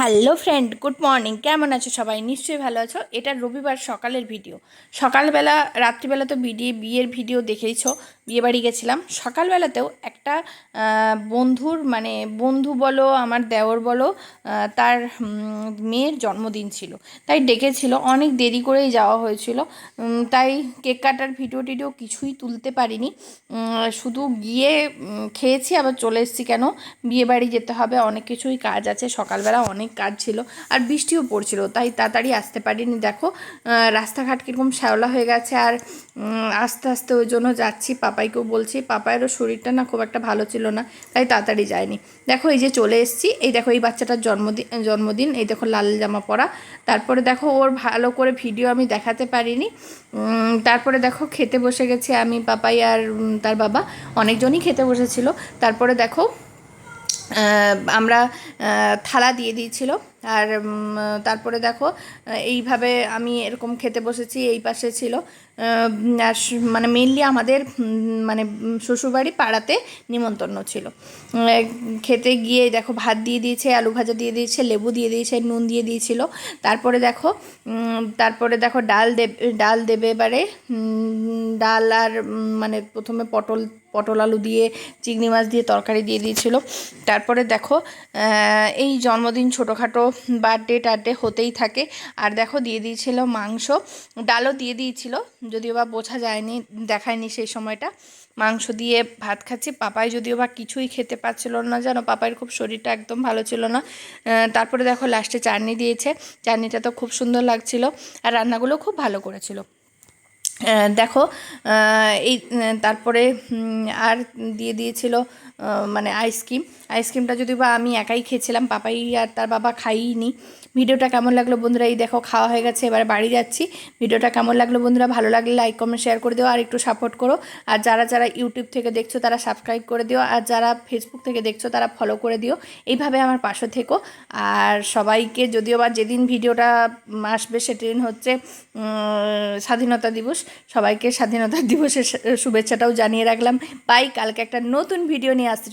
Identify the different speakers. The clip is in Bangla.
Speaker 1: হ্যালো ফ্রেন্ড গুড মর্নিং কেমন আছো সবাই? নিশ্চয়ই ভালো আছো। এটা রবিবার সকালের ভিডিও সকালবেলা, রাত্রিবেলা তো বিয়ে বিয়ের ভিডিও দেখেইছো। বিয়ে বাড়ি গেছিলাম। সকালবেলাতেও একটা বন্ধুর মানে বন্ধু বলো, আমার দেওর বলো তার মেয়ের জন্মদিন ছিল। তাই ডেকেছিল। অনেক দেরি করেই যাওয়া হয়েছিল। তাই কেক কাটার ভিডিও টিডিও কিছুই তুলতে পারিনি। শুধু গিয়ে খেয়েছি, আবার চলে এসেছি কেন? বিয়ে বাড়ি যেতে হবে, অনেক কিছুই কাজ আছে। সকালবেলা অনেক কাজ ছিল আর বৃষ্টিও পড়ছিল, তাই তাড়াতাড়ি আসতে পারিনি। দেখো রাস্তাঘাট কীরকম শ্যাওলা হয়ে গেছে আর আস্তে আস্তে ওই জন্য যাচ্ছি। পাপাইকেও বলছি পাপায়েরও শরীরটা না খুব একটা ভালো ছিল না, তাই তাড়াতাড়ি যায়নি। দেখো, এই যে চলে এসেছি, এই দেখো, এই বাচ্চাটার জন্মদিন জন্মদিন, এই দেখো, লাল জামা পরা। তারপরে দেখো, ওর ভালো করে ভিডিও আমি দেখাতে পারিনি। তারপরে দেখো, খেতে বসে গেছে আমি, পাপাই আর তার বাবা। অনেকজনই খেতে বসেছিল। তারপরে দেখো আমরা থালা দিয়ে দিয়েছিল। আর তারপরে দেখো এইভাবে আমি এরকম খেতে বসেছি, এই পাশে ছিল। মানে মেনলি আমাদের মানে শ্বশুরবাড়ি পাড়াতে নিমন্ত্রণ ছিল। খেতে গিয়ে দেখো ভাত দিয়ে দিয়েছে, আলু ভাজা দিয়ে দিয়েছে, লেবু দিয়ে দিয়েছে, নুন দিয়ে দিয়েছিল। তারপরে দেখো তারপরে দেখো ডাল দেবে ডাল দেবে এবারে ডাল আর মানে প্রথমে পটল পটল আলু দিয়ে, চিংড়ি মাছ দিয়ে তরকারি দিয়ে দিয়েছিল। তারপরে দেখো এই জন্মদিন ছোটোখাটো বার্থডে টার্থডে হতেই থাকে। আর দেখো দিয়ে দিয়েছিল মাংস, ডালও দিয়ে দিয়েছিল। যদিও বা বোঝা যায়নি, দেখায়নি সেই সময়টা। মাংস দিয়ে ভাত খাচ্ছি, পাপাই যদিও বা কিছুই খেতে পারছিল না জানো পাপাইয়ের খুব শরীরটা একদম ভালো ছিল না। তারপরে দেখো লাস্টে চাটনি দিয়েছে। চাটনিটা তো খুব সুন্দর লাগছিল, আর রান্নাগুলো খুব ভালো করেছিল। দেখো এই তারপরে আর দিয়ে দিয়েছিল মানে আইসক্রিম আইসক্রিমটা যদি বা আমি একাই খেয়েছিলাম, পাপাই আর তার বাবা খাইনি। ভিডিওটা কেমন লাগল বন্ধুরা? এই দেখো, খাওয়া হয়ে গেছে, এবার বাড়ি যাচ্ছি। ভিডিওটা কেমন লাগল বন্ধুরা? ভালো লাগলে লাইক কমেন্ট শেয়ার করে দিও আর একটু সাপোর্ট করো। আর যারা যারা ইউটিউব থেকে দেখছ, তারা সাবস্ক্রাইব করে দিও। আর যারা ফেসবুক থেকে দেখছ, তারা ফলো করে দিও। এইভাবে আমার পাশে থেকো। আর সবাইকে যদিও বা যেদিন ভিডিওটা আসবে, সেদিন হচ্ছে স্বাধীনতা দিবস। সবাইকে স্বাধীনতা দিবসের শুভেচ্ছাটাও জানিয়ে রাখলাম বাই কালকে একটা নতুন ভিডিও নিয়ে আসতে।